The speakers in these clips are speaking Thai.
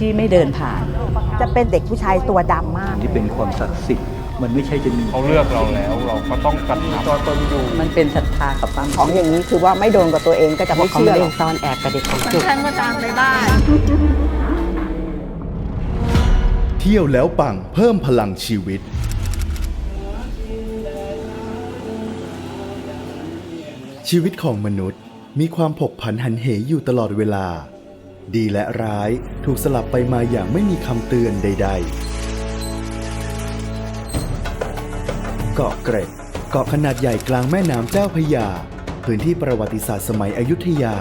พี่ไม่เดินผ่าน จะเป็นเด็กผู้ชายตัวดำมาก ที่เป็นความศักดิ์สิทธิ์มันไม่ใช่จะมี เขาเลือกเราแล้ว เราก็ต้องกระทำตัวตนอยู่ มันเป็นศรัทธากับความของอย่างนี้คือว่าไม่โดนกับตัวเองก็จะไม่เขาเชื่ไม่อหรเล่อกนซ่อนแอบกับเด็กของจุก ฉันก็ตามไปบ้าน เที่ยวแล้วปังเพิ่มพลังชีวิต ชีวิตของมนุษย์มีความผกผันหันเหอยู่ตลอดเวลา ดีและร้ายถูกสลับไปมาอย่างไม่มีคำเตือนใด ๆ เกาะเกร็ด เกาะขนาดใหญ่กลางแม่น้ำเจ้าพระยา พื้นที่ประวัติศาสตร์สมัยอยุธยา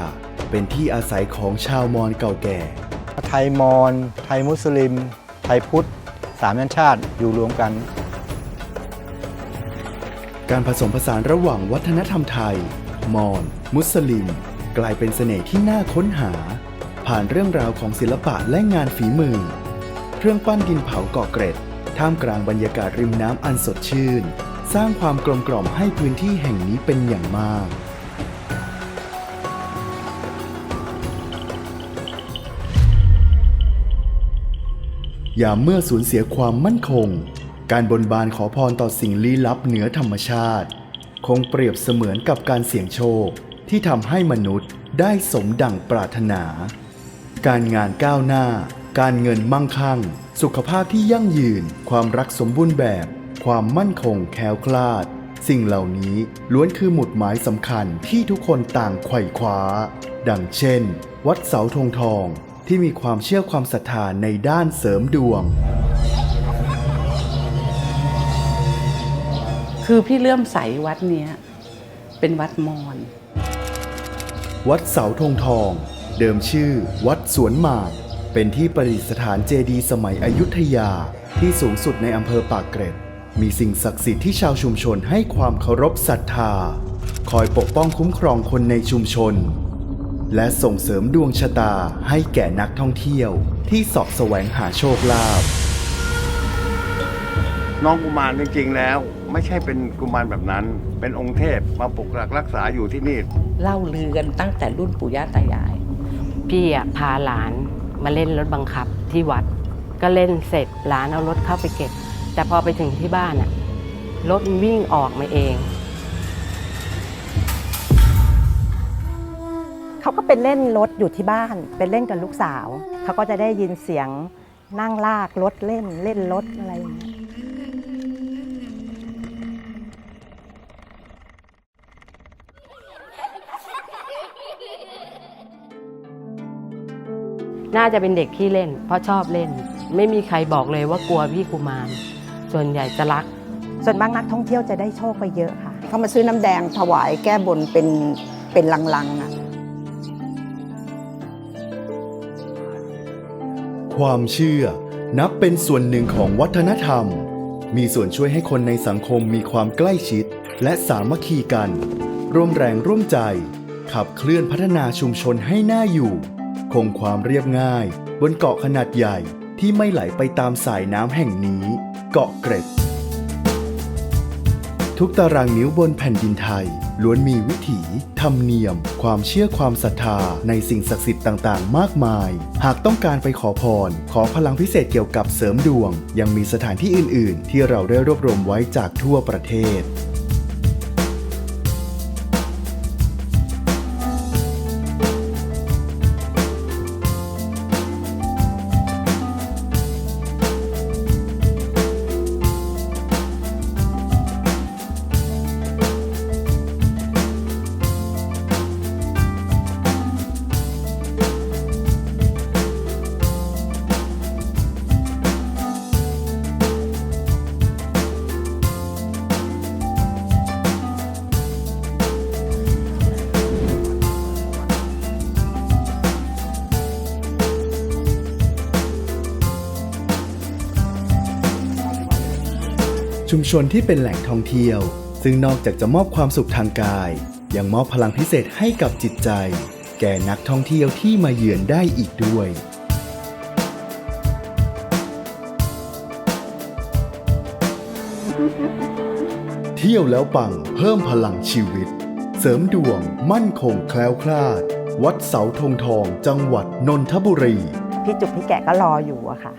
เป็นที่อาศัยของชาวมอญเก่าแก่ ไทยมอญไทยมุสลิม ไทยพุทธสามยันชาติอยู่รวมกัน การผสมผสานระหว่างวัฒนธรรมไทย มอญมุสลิม กลายเป็นเสน่ห์ที่น่าค้นหา ผ่านเรื่องราวของศิลปะและงานฝีมือ เครื่องปั้นดินเผาเกาะเกร็ด ท่ามกลางบรรยากาศริมน้ำอันสดชื่น สร้างความกลมกล่อมให้พื้นที่แห่งนี้เป็นอย่างมาก ยามเมื่อสูญเสียความมั่นคง การบนบานขอพรต่อสิ่งลี้ลับเหนือธรรมชาติ คงเปรียบเสมือนกับการเสี่ยงโชคที่ทำให้มนุษย์ได้สมดั่งปรารถนา การงานก้าวหน้า การเงินมั่งคั่ง สุขภาพที่ยั่งยืน ความรักสมบูรณ์แบบ ความมั่นคงแคล้วคลาด สิ่งเหล่านี้ล้วนคือหมุดหมายสำคัญที่ทุกคนต่างไขว่คว้า ดังเช่น วัดเสาธงทองที่มีความเชื่อความศรัทธาในด้านเสริมดวง คือพี่เลื่อมใสวัดเนี้ย เป็นวัดมอญวัดเสาธงทอง เดิมชื่อ วัดสวนหมาก เป็นที่ประดิษฐานเจดีย์สมัยอยุธยาที่สูงสุดในอำเภอปากเกร็ด มีสิ่งศักดิ์สิทธิ์ที่ชาวชุมชนให้ความเคารพศรัทธา คอยปกป้องคุ้มครองคนในชุมชน และส่งเสริมดวงชะตาให้แก่นักท่องเที่ยว ที่เสาะแสวงหาโชคลาภน้องกุมารจริงๆแล้ว ไม่ใช่เป็นกุมารแบบนั้น เป็นองค์เทพมาปกหลักรักษาอยู่ที่นี่ เล่าลือกันตั้งแต่รุ่นปู่ย่าตายาย พี่อะพาหลานมาเล่นรถบังคับที่วัด ก็เล่นเสร็จหลานเอารถเข้าไปเก็บ แต่พอไปถึงที่บ้านอะรถมันวิ่งออกมาเอง เขาก็เป็นเล่นรถอยู่ที่บ้าน เป็นเล่นกับลูกสาว เขาก็จะได้ยินเสียงนั่งลากรถเล่นเล่นรถอะไรอย่างเงี้ย น่าจะเป็นเด็กที่เล่น เพราะชอบเล่น ไม่มีใครบอกเลยว่ากลัวพี่กุมาร ส่วนใหญ่จะรัก ส่วนมากนักท่องเที่ยวจะได้โชคไปเยอะค่ะ เขามาซื้อน้ำแดงถวายแก้บนเป็นเป็นลังๆนะความเชื่อนับเป็นส่วนหนึ่งของวัฒนธรรม มีส่วนช่วยให้คนในสังคมมีความใกล้ชิด และสามัคคีกัน ร่วมแรงร่วมใจ ขับเคลื่อนพัฒนาชุมชนให้น่าอยู่ คงความเรียบง่าย บนเกาะขนาดใหญ่ที่ไม่ไหลไปตามสายน้ำแห่งนี้ เกาะเกร็ด ทุกตารางนิ้วบนแผ่นดินไทย ล้วนมีวิถีธรรมเนียม ความเชื่อความศรัทธาในสิ่งศักดิ์สิทธิ์ต่างๆ มากมาย หากต้องการไปขอพร ขอพลังพิเศษเกี่ยวกับเสริมดวง ยังมีสถานที่อื่น ๆ ที่เราได้รวบรวมไว้จากทั่วประเทศ ชุมชนที่เป็นแหล่งท่องเที่ยว ซึ่งนอกจากจะมอบความสุขทางกาย ยังมอบพลังพิเศษให้กับจิตใจ แก่นักท่องเที่ยวที่มาเยือนได้อีกด้วย เที่ยวแล้วปังเพิ่มพลังชีวิต เสริมดวง มั่นคงแคล้วคลาด วัดเสาธงทอง จังหวัดนนทบุรี พี่จุกพี่แกะก็รออยู่อะค่ะ